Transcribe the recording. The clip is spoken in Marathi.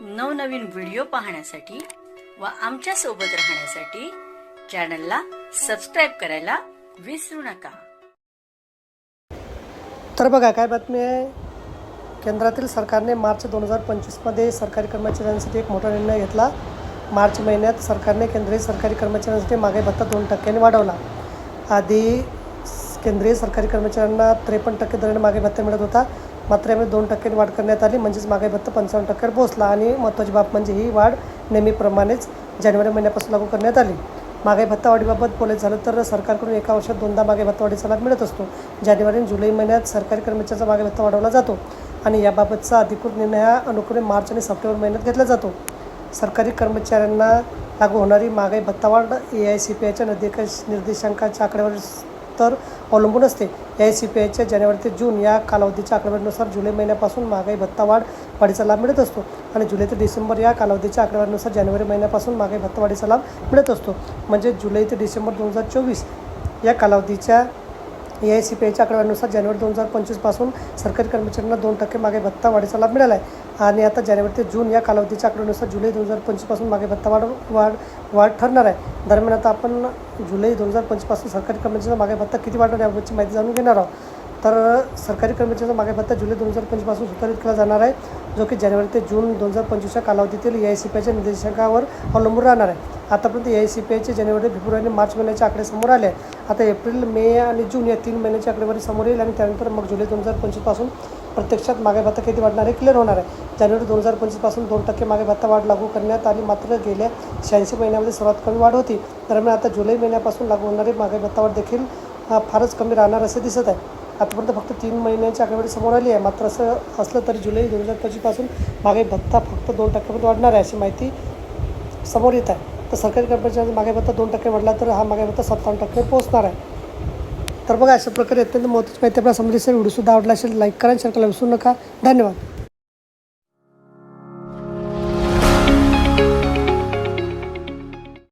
नवनवीन व्हिडिओ पाहण्यासाठी व आमच्यासोबत राहण्यासाठी चॅनलला सबस्क्राईब करायला विसरू नका. तर बघा काय बातमी आहे? केंद्रातील सरकारने मार्च दोन हजार पंचवीसमध्ये सरकारी कर्मचाऱ्यांसाठी एक मोठा निर्णय घेतला. मार्च महिन्यात सरकारने केंद्रीय सरकारी कर्मचाऱ्यांसाठी मागे भत्ता दोन टक्क्यांनी वाढवला. आधी केंद्रीय सरकारी कर्मचाऱ्यांना त्रेपन्न टक्के दराने मागे भत्ता मिळत होता. मात्र यामध्ये दोन टक्क्यांनी वाढ करण्यात आली. म्हणजेच महागाई भत्ता पंचावन्न टक्क्यावर पोहोचला आणि महत्त्वाची बाब म्हणजे ही वाढ नेहमीप्रमाणेच जानेवारी महिन्यापासून लागू करण्यात आली. महागाई भत्तावाढीबाबत बोलायचं झालं तर सरकारकडून एका वर्षात दोनदा महागाई भत्तावाढीचा लाभ मिळत असतो. जानेवारी आणि जुलै महिन्यात सरकारी कर्मचाऱ्यांचा महागाई भत्ता वाढवला जातो आणि याबाबतचा अधिकृत निर्णय हा अनुक्रमे मार्च आणि सप्टेंबर महिन्यात घेतला जातो. सरकारी कर्मचाऱ्यांना लागू होणारी महागाई भत्तावाढ ए आय सी पी आयच्या निर्देश निर्देशांकाच्या आकडेवारी तर अवलंबून असते. ए आय सी पी आयच्या जानेवारी ते जून या कालावधीच्या आकडेवारीनुसार जुलै महिन्यापासून महागाई भत्ता वाढ वाढीचा लाभ मिळत असतो आणि जुलै ते डिसेंबर या कालावधीच्या आकडेवारीनुसार जानेवारी महिन्यापासून महागाई भत्ता वाढीचा लाभ मिळत असतो. म्हणजे जुलै ते डिसेंबर दोन हजार चोवीस या कालावधीच्या ए आय सी पी आयच्या आकडेवारीनुसार जानेवारी दोन हजार पंचवीसपासून सरकारी कर्मचाऱ्यांना दोन टक्के मागे भत्ता वाढीचा लाभ मिळाला आहे. आणि आता जानेवारी ते जून या कालावधीच्या आकडेनुसार जुलै दोन हजार पंचवीसपासून मागे भत्ता वाढ वाढ वाढ ठरणार आहे. दरम्यान आता आपण जुलै दोन हजार पंचवीसपासून सरकारी कर्मचाऱ्यांचा मागे भत्ता किती वाढणार याबद्दलची याबाबतची माहिती जाणून घेणार आहोत. तर सरकारी कर्मचाऱ्यांचा मागे भत्ता जुलै दोन हजार पंचवीसपासून सुधारित केला जाणार आहे जो की जानेवारी ते जून दोन हजार पंचवीसच्या कालावधीतील ए आय सी पी आयच्या निर्देशांकावर अवलंबून राहणार आहे. आतापर्यंत ए आय सी पी आयचे जानेवारी फेब्रुवारी आणि मार्च महिन्याचे आकडे समोर आले. आता एप्रिल मे आणि जून या तीन महिन्याची आकडेवारी समोर येईल आणि त्यानंतर मग जुलै दोन हजार पंचवीसपासून प्रत्यक्षात मागे भत्ता किती वाढणार आहे क्लिअर होणार आहे. जानेवारी दोन हजार पंचवीसपासून दोन टक्के मागे भत्ता वाढ लागू करण्यात आली. मात्र गेल्या शहाऐंशी महिन्यामध्ये सर्वात कमी वाढ होती. दरम्यान आता जुलै महिन्यापासून लागू होणारी मागे भत्ता वाढ देखील फारच कमी राहणार असे दिसत आहे. आतापर्यंत फक्त तीन महिन्यांची आकडेवारी समोर आली आहे. मात्र असं असलं तरी जुलै दोन हजार पंचवीसपासून मागे भत्ता फक्त दोन टक्क्यापर्यंत वाढणार आहे अशी माहिती समोर येत आहे. तर सरकारी कर्मचाऱ्यांचा मागे भत्ता दोन टक्के वाढला तर हा मागे भत्ता सत्तावन्न टक्के पोहोचणार आहे. तर बघा अशा प्रकारे अत्यंत महत्त्वाची माहिती आपल्या समजेल व्हिडिओसुद्धा आवडला असेल लाईक करा शेअर करायला विसरू नका. धन्यवाद.